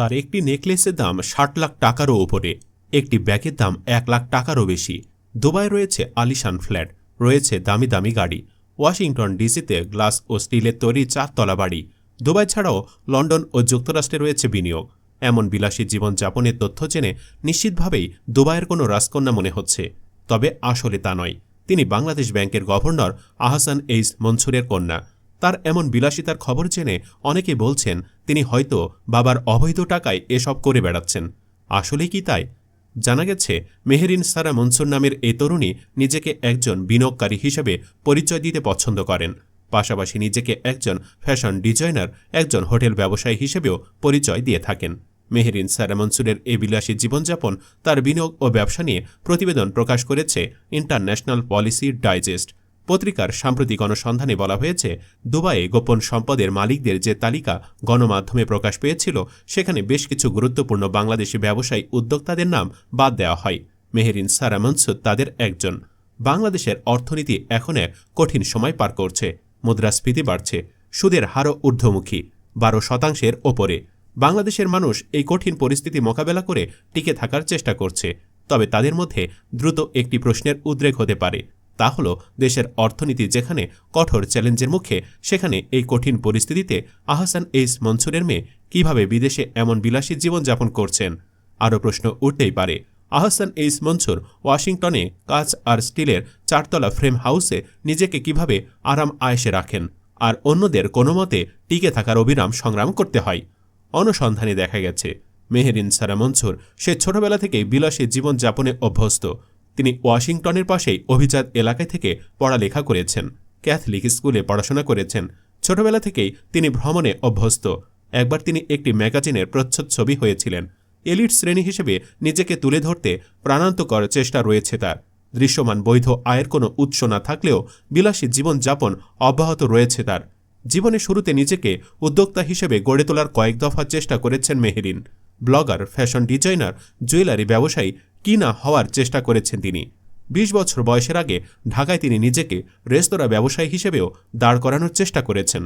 তার একটি নেকলেসের দাম ষাট লাখ টাকারও ওপরে একটি ব্যাগের দাম এক লাখ টাকারও বেশি। দুবাই রয়েছে আলিশান ফ্ল্যাট, রয়েছে দামি দামি গাড়ি। ওয়াশিংটন ডিসিতে গ্লাস ও স্টিলের তৈরি চারতলা বাড়ি। দুবাই ছাড়াও লন্ডন ও যুক্তরাষ্ট্রে রয়েছে বিনিয়োগ। এমন বিলাসী জীবনযাপনের তথ্য জেনে নিশ্চিতভাবেই দুবাইয়ের কোনো রাজকন্যা মনে হচ্ছে। তবে আসলে তা নয়। তিনি বাংলাদেশ ব্যাংকের গভর্নর আহসান এইস মনসুরের কন্যা। তার এমন বিলাসিতার খবর জেনে অনেকে বলছেন, তিনি হয়তো বাবার অবৈধ টাকায় এসব করে বেড়াচ্ছেন। আসলে কি তাই? জানা গেছে, মেহেরিন সারা মনসুর নামের এই তরুণী নিজেকে একজন বিনিয়োগকারী হিসেবে পরিচয় দিতে পছন্দ করেন। পাশাপাশি নিজেকে একজন ফ্যাশন ডিজাইনার, একজন হোটেল ব্যবসায়ী হিসেবেও পরিচয় দিয়ে থাকেন। মেহেরিন সারা মনসুরের এই বিলাসী জীবনযাপন তার বিনিয়োগ ও ব্যবসা নিয়ে প্রতিবেদন প্রকাশ করেছে ইন্টারন্যাশনাল পলিসি ডাইজেস্ট। পত্রিকার সাম্প্রতিক অনুসন্ধানে বলা হয়েছে, দুবাইয়ে গোপন সম্পদের মালিকদের যে তালিকা গণমাধ্যমে প্রকাশ পেয়েছিল, সেখানে বেশ কিছু গুরুত্বপূর্ণ বাংলাদেশি ব্যবসায়ী উদ্যোক্তাদের নাম বাদ দেওয়া হয়। মেহেরিন সারা মনসুদ তাদের একজন। বাংলাদেশের অর্থনীতি এখন কঠিন সময় পার করছে, মুদ্রাস্ফীতি বাড়ছে, সুদের হারও ঊর্ধ্বমুখী, বারো শতাংশের ওপরে। বাংলাদেশের মানুষ এই কঠিন পরিস্থিতি মোকাবেলা করে টিকে থাকার চেষ্টা করছে, তবে তাদের মধ্যে দ্রুত একটি প্রশ্নের উদ্রেক হতে পারে। তা হল দেশের অর্থনীতি যেখানে কঠোর চ্যালেঞ্জের মুখে, সেখানে এই কঠিন পরিস্থিতিতে আহসান এইস মনসুরের মেয়ে কীভাবে বিদেশে এমন বিলাসী জীবনযাপন করছেন? আরও প্রশ্ন উঠতেই পারে। আহসান এইস মনসুর ওয়াশিংটনে কাচ আর স্টিলের চারতলা ফ্রেম হাউসে নিজেকে কীভাবে আরাম আয়েসে রাখেন? আর অন্যদের কোনো মতে টিকে থাকার অবিরাম সংগ্রাম করতে হয়। অনুসন্ধানে দেখা গেছে মেহেরিন সারা মনসুর সে ছোটবেলা থেকেই বিলাসী জীবনযাপনে অভ্যস্ত। তিনি ওয়াশিংটনের পাশেই অভিজাত এলাকায় থেকে পড়ালেখা করেছেন। ক্যাথলিক স্কুলে পড়াশোনা করেছেন। ছোটবেলা থেকেই তিনি ভ্রমণে অভ্যস্ত। একবার তিনি একটি ম্যাগাজিনের প্রচ্ছদ ছবি হয়েছিলেন। এলিট শ্রেণি হিসেবে নিজেকে তুলে ধরতে প্রাণান্তকর চেষ্টা রয়েছে তার। দৃশ্যমান বৈধ আয়ের কোনো উৎস না থাকলেও বিলাসী জীবনযাপন অব্যাহত রয়েছে তার। জীবনে শুরুতে নিজেকে উদ্যোক্তা হিসেবে গড়ে তোলার কয়েক দফা চেষ্টা করেছেন Meherin. Blogger, fashion designer, jewellery ব্যবসায়ী কি না হওয়ার চেষ্টা করেছেন তিনি। বিশ বছর বয়সের আগে ঢাকায় তিনি নিজেকে রেস্তোরাঁ ব্যবসায়ী হিসেবেও দাঁড় করানোর চেষ্টা করেছেন।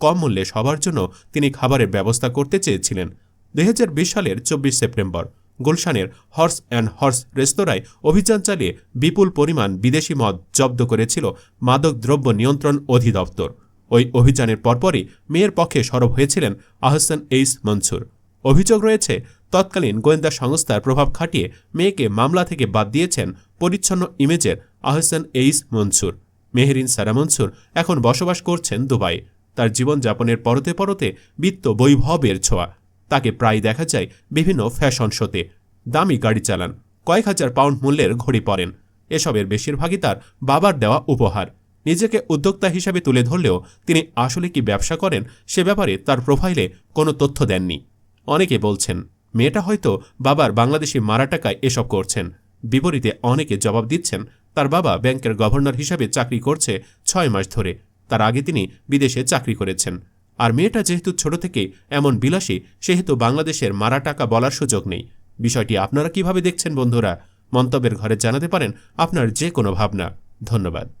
কম মূল্যে সবার জন্য তিনি খাবারের ব্যবস্থা করতে চেয়েছিলেন। দুই হাজার বিশ সালের চব্বিশ সেপ্টেম্বর, গুলশানের হর্স অ্যান্ড হর্স রেস্তোরাঁয় অভিযান চালিয়ে বিপুল পরিমাণ বিদেশি মদ জব্দ করেছিল মাদক দ্রব্য নিয়ন্ত্রণ অধিদপ্তর। ওই অভিযানের পরপরই মেয়ের পক্ষে সরব হয়েছিলেন আহসান এইস মনসুর। অভিযোগ রয়েছে তৎকালীন গোয়েন্দা সংস্থার প্রভাব খাটিয়ে মেয়েকে মামলা থেকে বাদ দিয়েছেন পরিচ্ছন্ন ইমেজের আহসান এইস মনসুর। মেহরিন সারা মনসুর এখন বসবাস করছেন দুবাই তার জীবনযাপনের পরতে পরতে বিত্ত বৈভবের ছোঁয়া। তাকে প্রায় দেখা যায় বিভিন্ন ফ্যাশন শোতে। দামি গাড়ি চালান, কয়েক হাজার পাউন্ড মূল্যের ঘড়ি পরেন। এসবের বেশিরভাগই তার বাবার দেওয়া উপহার। নিজেকে উদ্যোক্তা হিসাবে তুলে ধরলেও তিনি আসলে কি ব্যবসা করেন সে ব্যাপারে তার প্রোফাইলে কোনো তথ্য দেননি। অনেকে বলছেন মেয়েটা হয়তো বাবার বাংলাদেশি মারা টাকায় এসব করছেন। বিপরীতে অনেকে জবাব দিচ্ছেন, তার বাবা ব্যাংকের গভর্নর হিসাবে চাকরি করছে ছয় মাস ধরে। তার আগে তিনি বিদেশে চাকরি করেছেন। আর মেয়েটা যেহেতু ছোট থেকে এমন বিলাসী, সেহেতু বাংলাদেশের মারা টাকা বলার সুযোগ নেই। বিষয়টি আপনারা কীভাবে দেখছেন বন্ধুরা? মন্তব্যের ঘরে জানাতে পারেন আপনার যে কোনো ভাবনা। ধন্যবাদ।